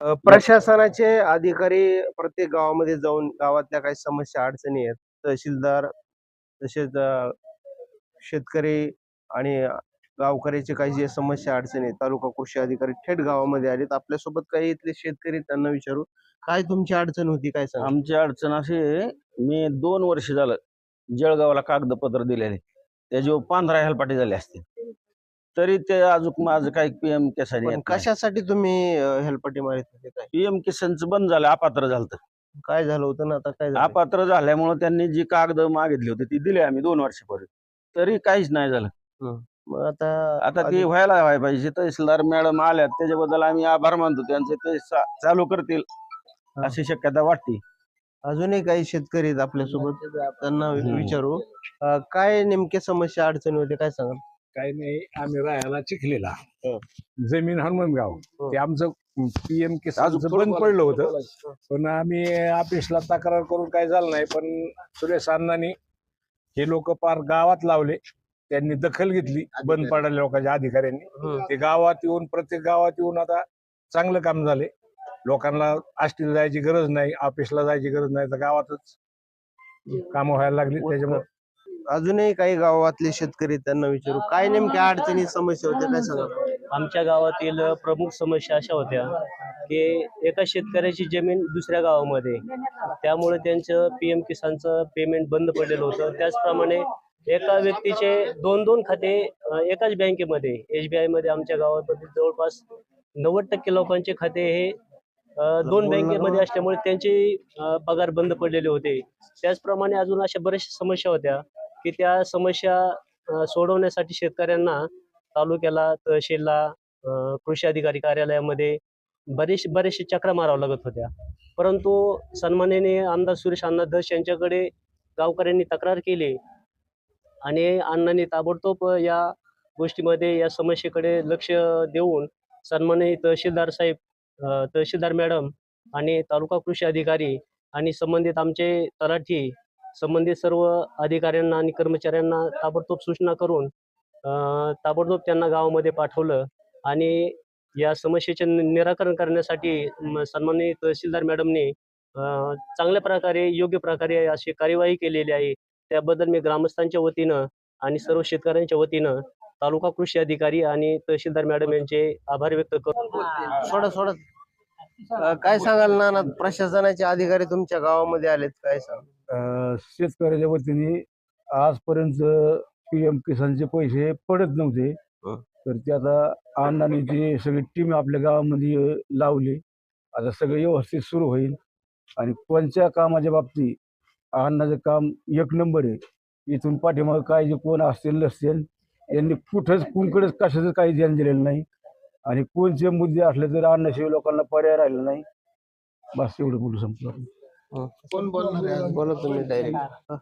प्रशासनाचे अधिकारी प्रत्येक गावामध्ये जाऊन गावातल्या काही समस्या अडचणी आहेत तहसीलदार तसेच शेतकरी आणि गावकऱ्याचे काही जे समस्या अडचणी आहेत तालुका कृषी अधिकारी थेट गावामध्ये आलेत. आपल्यासोबत काही इथले शेतकरी त्यांना विचारू. काय तुमची अडचण होती काय सांग आमची अडचण अशी आहे, मी दोन वर्ष झालं जळगावला कागदपत्र दिलेले. त्याच्यावर पंधरा हेलपाटे झाले असते तरी ते अजून माझं काही पीएम किसान पण कशासाठी तुम्ही हेल्पटी मारित होते काय? पीएम किसानचं बंद झालं अपात्र झालं काय झालं होतं ना? आता काय झालं? अपात्र झाल्यामुळे त्यांनी जी कागद मागितली होती ती दिली आम्ही दोन वर्षापूर्वी. तरी काहीच नाही झालं. मग आता आता ती व्हायला व्हायला पाहिजे. तहसीलदार मॅडम आल्यात त्याच्याबद्दल आम्ही आभार मानतो. त्यांचे ते चा- चालू करतील. अशी शक्यता वाटते. अजूनही काही शेतकरी आहेत आपल्यासोबत त्यांना हम्म. विचारू. अ, काय नेमके समस्या अडचणी होते काय सांगाल? काही नाही आम्ही राहायला चिखलेला. हो. जमीन हनुमानगाव हो. ते आमचं पीएम अजून बंद पडलं होतं. पण आम्ही ऑफिसला तक्रार करून काय झालं नाही पण सुरेश अण्णांनी हे लोक पार गावात लावले. त्यांनी दखल घेतली बंद पडलेल्या लोकांच्या अधिकाऱ्यांनी. ते गावात येऊन प्रत्येक गावात येऊन आता चांगलं काम झाले. लोकांना आष्टीला जायची गरज नाही ऑफिसला जायची गरज नाही तर गावातच कामं व्हायला लागली. त्याच्यामुळे अजूनही काही गावातले शेतकरी त्यांना विचारू. काय नेमक्या अडचणी समस्या होत्या काय सांगाल आमच्या गावातील प्रमुख समस्या अशा होत्या की एका शेतकऱ्याची जमीन दुसऱ्या गावामध्ये. त्यामुळे त्यांचं पी एम किसानचं पेमेंट बंद पडलेलं होतं. त्याचप्रमाणे एका व्यक्तीचे दोन दोन खाते एकाच बँकेमध्ये एस बी आयमध्ये आमच्या गावामध्ये जवळपास नव्वद टक्के लोकांचे खाते हे दोन बँकेमध्ये असल्यामुळे त्यांचे पगार बंद पडलेले होते. त्याचप्रमाणे अजून अशा बऱ्याचशा समस्या होत्या की त्या समस्या सोडवण्यासाठी शेतकऱ्यांना तालुक्याला तहसीलला कृषी अधिकारी कार्यालयामध्ये बरेच बरेचसे चक्रा माराव्या लागत होत्या. परंतु सन्माननीय आमदार सुरेश अण्णा दस यांच्याकडे गावकऱ्यांनी तक्रार केली आणि अण्णांनी ताबडतोब या गोष्टीमध्ये या समस्येकडे लक्ष देऊन सन्माननीय तहसीलदार साहेब तहसीलदार मॅडम आणि तालुका कृषी अधिकारी आणि संबंधित आमचे तलाठी संबंधित सर्व अधिकाऱ्यांना आणि कर्मचाऱ्यांना ताबडतोब सूचना करून अ, ताबडतोब त्यांना गावामध्ये पाठवलं आणि या समस्येचे निराकरण करण्यासाठी सन्माननीय तहसीलदार मॅडमने चांगल्या प्रकारे योग्य प्रकारे अशी कार्यवाही केलेली आहे. त्याबद्दल मी ग्रामस्थांच्या वतीनं आणि सर्व शेतकऱ्यांच्या वतीनं तालुका कृषी अधिकारी आणि तहसीलदार मॅडम यांचे आभार व्यक्त करतो. सोडा सोडा. काय सांगाल ना प्रशासनाचे अधिकारी तुमच्या गावामध्ये आलेत काय सांग शेतकऱ्याच्या वतीने आजपर्यंत पीएम किसानचे पैसे पडत नव्हते हं. तर ते आता अण्णांनी जी सगळी टीम आपल्या गावामध्ये लावली आता सगळं व्यवस्थित सुरू होईल आणि कोणत्या कामाच्या बाबतीत अण्णाचं काम एक नंबर आहे इथून पाठीमागं काय जे कोण असतील नसतील यांनी कुठंच कुणकडेच कशाचं काही ध्यान दिलेलं नाही आणि कोणते मुद्दे असले तर अण्णाशिवाय लोकांना पर्याय राहिला नाही बस एवढं बोलू संपलं. कोण बोलणार बोला तुम्ही डायरेक्ट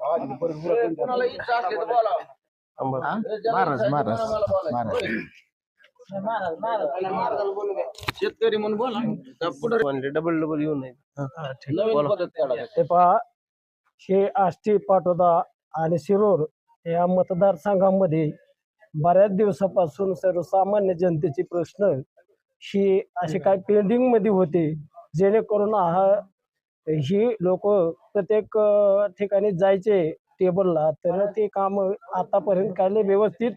महाराज महाराज महाराज. शेतकरी म्हणून बोला. डबल डबल येऊ नये हे पहा हे आष्टी पाटोदा आणि शिरोर या मतदारसंघामध्ये बऱ्याच दिवसापासून सर्वसामान्य जनतेचे प्रश्न ही असे काही पेंडिंगमध्ये होते जेणेकरून हा ही लोक प्रत्येक ठिकाणी जायचे टेबलला. तर ते काम आतापर्यंत काही व्यवस्थित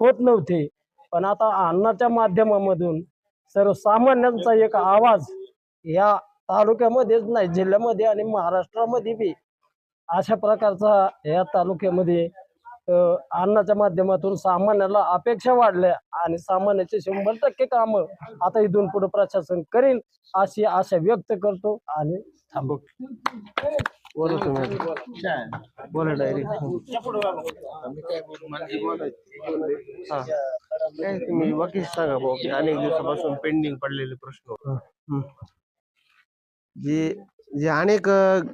होत नव्हते. पण आता अन्नाच्या माध्यमामधून सर्वसामान्यांचा एक आवाज या तालुक्यामध्येच नाही जिल्ह्यामध्ये आणि महाराष्ट्रामध्ये बी अशा प्रकारचा या तालुक्यामध्ये अन्नाच्या माध्यमातून सामान्याला अपेक्षा वाढल्या आणि सामान्याचे शंभर टक्के काम आता इथून पुढे प्रशासन करेल अशी आशा व्यक्त करतो आणि थांबतो बोला डायरेक्ट तुम्ही बाकी सांगा भाऊ अनेक दिवसापासून पेंडिंग पडलेले प्रश्न. जे जे अनेक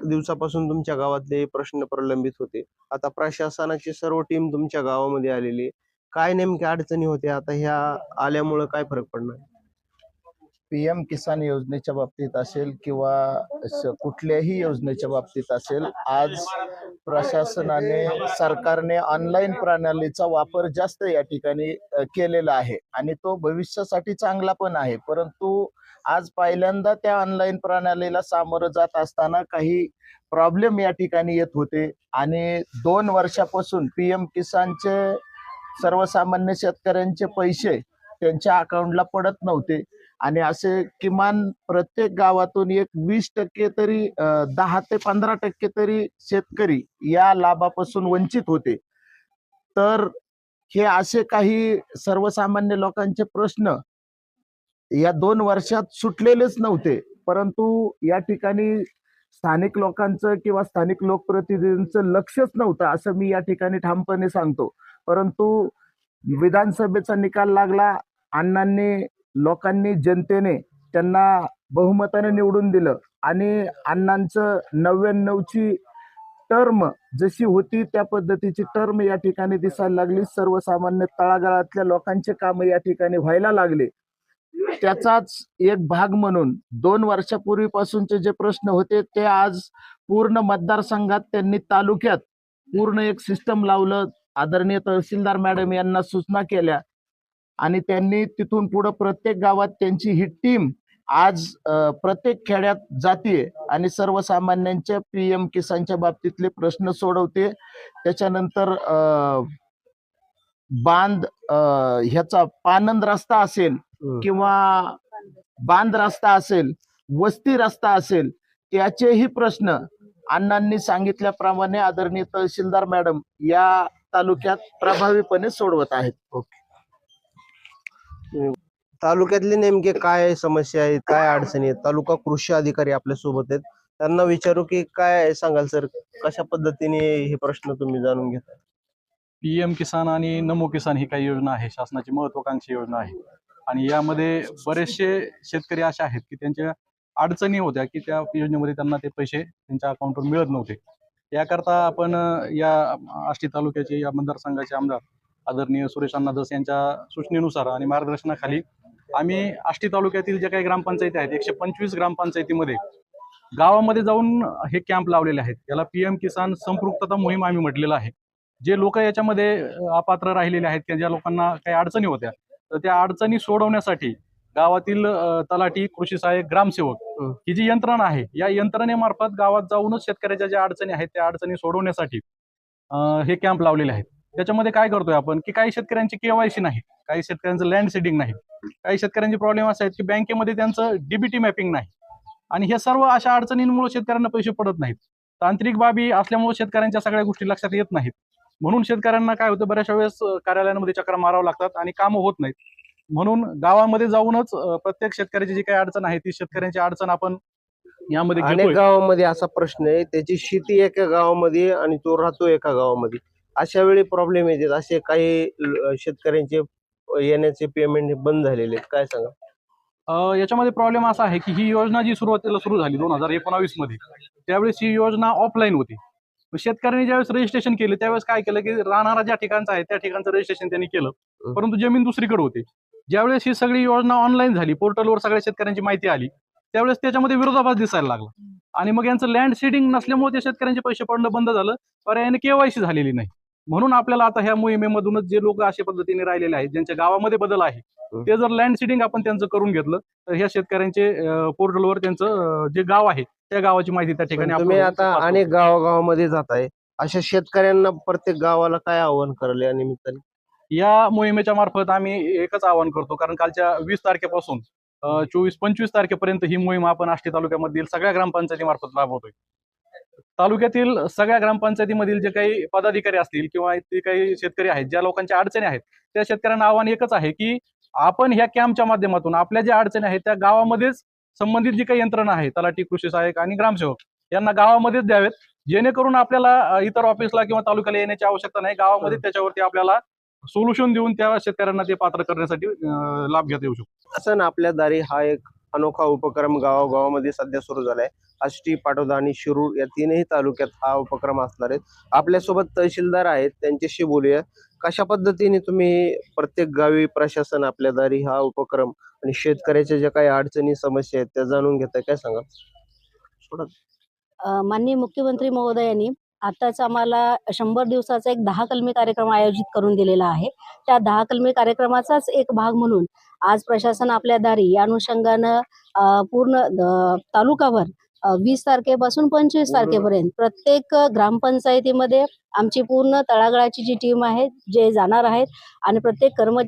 दिवसापासून तुमच्या गावातले प्रश्न प्रलंबित होते. आता प्रशासनाची सर्व टीम तुमच्या गावामध्ये आलेली आहे. काय नेमक्या अडचणी होत्या? आता ह्या आल्यामुळे काय फरक पडणार? पीएम किसान योजनेच्या बाबतीत असेल किंवा कुठल्याही योजनेच्या बाबतीत असेल आज प्रशासनाने सरकारने ऑनलाईन प्रणालीचा वापर जास्त या ठिकाणी केलेला आहे. आणि तो भविष्यासाठी चांगला पण आहे. परंतु आज पहिल्यांदा त्या ऑनलाईन प्रणालीला सामोरं जात असताना काही प्रॉब्लेम या ठिकाणी येत होते. आणि दोन वर्षापासून पी एम किसानचे सर्वसामान्य शेतकऱ्यांचे पैसे त्यांच्या अकाउंटला पडत नव्हते. आणि असे किमान प्रत्येक गावातून एक वीस टक्के तरी दहा ते पंधरा टक्के तरी शेतकरी या लाभापासून वंचित होते. तर हे असे काही सर्वसामान्य लोकांचे प्रश्न या दोन वर्षात सुटलेलेच नव्हते. परंतु या ठिकाणी स्थानिक लोकांचं किंवा स्थानिक लोकप्रतिनिधींचं लक्षच नव्हतं असं मी या ठिकाणी ठामपणे सांगतो. परंतु विधानसभेचा निकाल लागला अण्णांनी लोकांनी जनतेने त्यांना बहुमताने निवडून दिलं आणि अण्णांचं नव्याण्णवची टर्म जशी होती त्या पद्धतीची टर्म या ठिकाणी दिसायला लागली. सर्वसामान्य तळागाळातल्या लोकांचे काम या ठिकाणी व्हायला लागले. त्याचाच एक भाग म्हणून दोन वर्षापूर्वीपासूनचे जे प्रश्न होते ते आज पूर्ण मतदारसंघात त्यांनी तालुक्यात पूर्ण एक सिस्टम लावलं. आदरणीय तहसीलदार मॅडम यांना सूचना केल्या आणि त्यांनी तिथून पुढे प्रत्येक गावात त्यांची ही टीम आज प्रत्येक खेड्यात जाते आणि सर्वसामान्यांच्या पीएम किसानच्या बाबतीतले प्रश्न सोडवते. त्याच्यानंतर अ, बांध ह्याचा पानंद रस्ता असेल किंवा बांध रस्ता असेल वस्ती रस्ता असेल त्याचेही प्रश्न अण्णांनी सांगितल्याप्रमाणे आदरणीय तहसीलदार मॅडम या तालुक्यात प्रभावीपणे सोडवत आहेत. तालुक्यातले नेमके काय समस्या आहेत काय अडचणी आहेत? तालुका कृषी अधिकारी आपल्यासोबत आहेत. त्यांना विचारू की काय सांगाल सर? कशा पद्धतीने हे प्रश्न तुम्ही जाणून घेता? पीएम किसान आणि नमो किसान ही काही योजना आहे. शासनाची महत्वाकांक्षी योजना आहे. आणि यामध्ये बरेचसे शेतकरी असे आहेत की त्यांच्या अडचणी होत्या की त्या योजनेमध्ये त्यांना ते पैसे त्यांच्या अकाउंटवर मिळत नव्हते. याकरता आपण या आष्टी तालुक्याचे या मतदारसंघाचे आमदार आदरणीय सुरेश अण्णा दस यांच्या सूचनेनुसार आणि मार्गदर्शनाखाली आम्ही आष्टी तालुक्यातील जे काही ग्रामपंचायती आहेत एकशे पंचवीस ग्रामपंचायतीमध्ये गावामध्ये जाऊन हे कॅम्प लावलेले आहेत. याला पीएम किसान संपृक्तता मोहीम आम्ही म्हटलेलं आहे. जे लोक याच्यामध्ये अपात्र राहिलेले आहेत की ज्या लोकांना काही अडचणी होत्या तर त्या अडचणी सोडवण्यासाठी गावातील तलाठी कृषी सहाय्यक ग्रामसेवक हं. जी यंत्रणा आहे या यंत्रणेमार्फत गावात जाऊनच शेतकऱ्याच्या ज्या अडचणी आहेत त्या अडचणी सोडवण्यासाठी हे कॅम्प लावलेले आहेत. त्याच्यामध्ये काय करतोय आपण की काही शेतकऱ्यांची केवायसी नाही काही शेतकऱ्यांचं लँड सीडिंग नाही काही शेतकऱ्यांचे प्रॉब्लेम असे आहेत की बँकेमध्ये त्यांचं डीबीटी मॅपिंग नाही आणि हे सर्व अशा अडचणींमुळे शेतकऱ्यांना पैसे पडत नाहीत. तांत्रिक बाबी असल्यामुळे शेतकऱ्यांच्या सगळ्या गोष्टी लक्षात येत नाहीत. म्हणून शेतकऱ्यांना काय होतं बऱ्याचशा वेळेस कार्यालयांमध्ये चक्र मारावं लागतात आणि कामं होत नाहीत. म्हणून गावामध्ये जाऊनच प्रत्येक शेतकऱ्याची जी काही अडचण आहे ती शेतकऱ्यांची अडचण आपण यामध्ये अनेक घेतोय. गावामध्ये असा प्रश्न आहे त्याची शेती एका गावामध्ये आणि तो राहतो एका गावामध्ये. अशा वेळी प्रॉब्लेम येतात असे काही ल- शेतकऱ्यांचे येण्याचे पेमेंट बंद झालेले आहेत काय सांगा अं, याच्यामध्ये प्रॉब्लेम असा आहे की ही योजना जी सुरुवातीला सुरू झाली दोन हजार एकोणावीसमध्ये त्यावेळेस ही योजना ऑफलाईन होती. शेतकऱ्यांनी ज्यावेळेस रजिस्ट्रेशन केले त्यावेळेस काय केलं की राहणारा ज्या ठिकाणचा आहे त्या ठिकाणचं रजिस्ट्रेशन त्यांनी केलं. हं. परंतु जमीन दुसरीकडे होती. ज्यावेळेस ही सगळी योजना ऑनलाईन झाली पोर्टलवर सगळ्या शेतकऱ्यांची माहिती आली त्यावेळेस त्याच्यामध्ये विरोधाभास दिसायला लागला. आणि मग यांचं लँड सीडिंग नसल्यामुळे त्या शेतकऱ्यांचे पैसे पडणं बंद झालं. पर्यायाने केवायसी झालेली नाही. म्हणून आपल्याला आता ह्या मोहिमेमधूनच जे लोक अशा पद्धतीने राहिलेले आहेत ज्यांच्या गावामध्ये बदल आहे. ते जर लँड सीडिंग आपण त्यांचं करून घेतलं तर ह्या शेतकऱ्यांचे पोर्टलवर त्यांचं जे गाव आहे त्या गावाची माहिती त्या ठिकाणी तुम्ही आता अनेक गावागावामध्ये जाताय. अशा शेतकऱ्यांना प्रत्येक गावाला काय आव्हान कराल या निमित्ताने? या मोहिमेच्या मार्फत आम्ही एकच आवाहन करतो. कारण कालच्या वीस तारखेपासून चोवीस पंचवीस तारखेपर्यंत ही मोहीम आपण आष्टी तालुक्यामधील सगळ्या ग्रामपंचायतीमार्फत राबवतोय. तालुक्यातील सगळ्या ग्रामपंचायतीमधील जे काही पदाधिकारी असतील किंवा ते काही शेतकरी आहेत ज्या लोकांच्या अडचणी आहेत त्या शेतकऱ्यांना आव्हान एकच आहे की आपण ह्या कॅम्पच्या माध्यमातून आपल्या ज्या अडचणी आहेत त्या गावामध्येच संबंधित जी काही यंत्रणा आहे तलाठी कृषी सहाय्यक आणि ग्रामसेवक यांना गावामध्येच द्यावेत. जेणेकरून आपल्याला इतर ऑफिसला किंवा तालुक्याला येण्याची आवश्यकता नाही. गावामध्ये त्याच्यावरती आपल्याला सोल्युशन देऊन त्या शेतकऱ्यांना ते पात्र करण्यासाठी लाभ घेता येऊ शकतो. असं ना आपल्या दारी हा एक अनोखा उपक्रम गावागावामध्ये सध्या सुरू झालाय. आष्टी पाटोदा आणि शिरूर या तीनही तालुक्यात हा उपक्रम असणार आहे. आपल्यासोबत तहसीलदार आहेत त्यांच्याशी बोलूया. कशा पद्धतीने तुम्ही प्रत्येक गावी प्रशासन आपल्या दारी हा उपक्रम आणि शेतकऱ्याच्या ज्या काही अडचणी समस्या आहेत त्या जाणून घेताय काय सांगा माननीय मुख्यमंत्री महोदयांनी आताच आम्हाला शंभर दिवसाचा एक दहा कलमी कार्यक्रम आयोजित करून दिलेला आहे. त्या दहा कलमी कार्यक्रमाचाच एक भाग म्हणून आज प्रशासन आपल्या दारी. या अनुषंगानं पूर्ण तालुकाभर वीस तारखेपासून पंचवीस तारखेपर्यंत प्रत्येक ग्रामपंचायतीमध्ये आमची पूर्ण तळागाळाची जी टीम आहे जे जाणार आहेत आणि प्रत्येक कर्म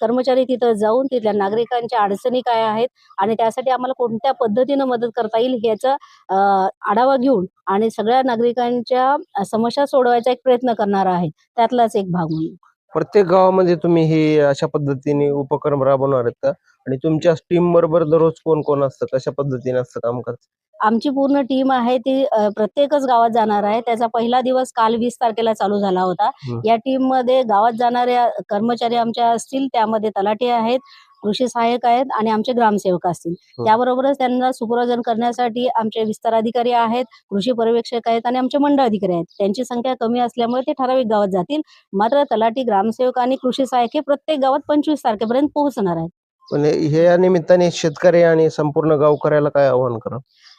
कर्मचारी तिथं जाऊन तिथल्या नागरिकांच्या अडचणी काय आहेत आणि त्यासाठी आम्हाला कोणत्या पद्धतीनं मदत करता येईल ह्याचा अ, आढावा घेऊन आणि सगळ्या नागरिकांच्या समस्या सोडवायचा एक प्रयत्न करणार आहे. त्यातलाच एक भाग म्हणून. प्रत्येक गावामध्ये तुम्ही हे अशा पद्धतीने उपक्रम राबवणार आहेत का? आणि तुमच्या टीम बरोबर दररोज कोण कोण असतं? कशा पद्धतीने असतं काम करत आमची पूर्ण टीम आहे ती प्रत्येकच गावात जाणार आहे. त्याचा पहिला दिवस काल वीस तारखेला चालू झाला होता. या टीममध्ये गावात जाणाऱ्या कर्मचारी आमच्या असतील त्यामध्ये तलाठी आहेत. कृषी सहाय्यक आहेत आणि आमचे ग्रामसेवक असतील. हं. त्याबरोबरच त्यांना सुपरविजन करण्यासाठी आमचे विस्तार अधिकारी आहेत कृषी पर्यवेक्षक आहेत आणि आमचे मंडळ अधिकारी आहेत. त्यांची संख्या कमी असल्यामुळे ते ठराविक गावात जातील. मात्र तलाठी ग्रामसेवक आणि कृषी सहाय्यक हे प्रत्येक गावात पंचवीस तारखेपर्यंत पोहोचणार आहेत. पण हे या निमित्ताने शेतकरी आणि संपूर्ण गावकऱ्याला काय आव्हान करा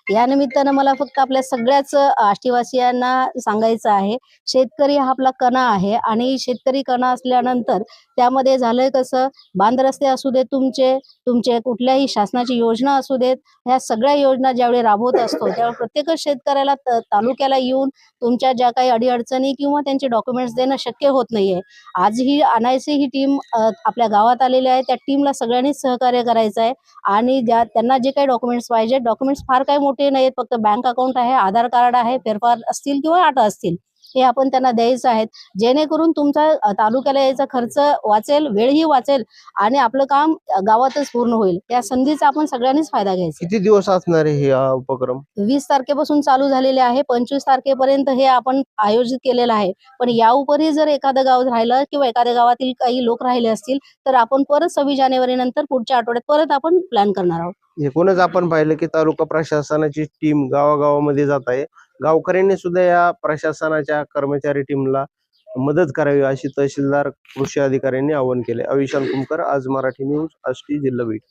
या निमित्तानं मला फक्त आपल्या सगळ्याच आष्टीवासियांना सांगायचं आहे शेतकरी हा आपला कणा आहे आणि शेतकरी कणा असल्यानंतर त्यामध्ये झालंय कसं बांधरस्ते असू देत तुमचे तुमचे कुठल्याही शासनाची योजना असू देत ह्या सगळ्या योजना ज्यावेळी राबवत असतो त्यावेळी प्रत्येकच शेतकऱ्याला तालुक्याला येऊन तुमच्या ज्या काही अडीअडचणी किंवा त्यांचे डॉक्युमेंट्स देणं शक्य होत नाहीये. आज ही आणायची ही टीम आपल्या गावात आलेली आहे त्या टीमला सगळ्यांनीच सहकार्य करायचं आहे आणि ज्या त्यांना जे काही डॉक्युमेंट्स पाहिजे डॉक्युमेंट्स फार काही मोठे नाहीत फक्त बँक अकाउंट आहे आधार कार्ड आहे फेरफार असतील किंवा आटा असतील. हे आपण त्यांना द्यायचं आहेत. जेणेकरून तुमचा तालुक्याला यायचा खर्च वाचेल वेळही वाचेल आणि आपलं काम गावातच पूर्ण होईल. या संधीचा आपण सगळ्यांनीच फायदा घ्यायचा. किती दिवस असणार आहे हे हा उपक्रम? वीस तारखेपासून चालू झालेले आहे. पंचवीस तारखेपर्यंत हे आपण आयोजित केलेलं आहे. पण या उपरी जर एखादं गाव राहिलं किंवा एखाद्या गावातील काही लोक राहिले असतील तर आपण परत सव्वीस जानेवारी नंतर पुढच्या आठवड्यात परत आपण प्लॅन करणार आहोत. एकूणच आपण पाहिलं की तालुका प्रशासनाची टीम गावागावामध्ये जात आहे. गावकऱ्यांनी सुद्धा या प्रशासनाच्या कर्मचारी टीमला मदत करावी अशी तहसीलदार कृषी अधिकाऱ्यांनी आवाहन केले. अविशाल कुमकर आज मराठी न्यूज आष्टी जिल्हा बीड.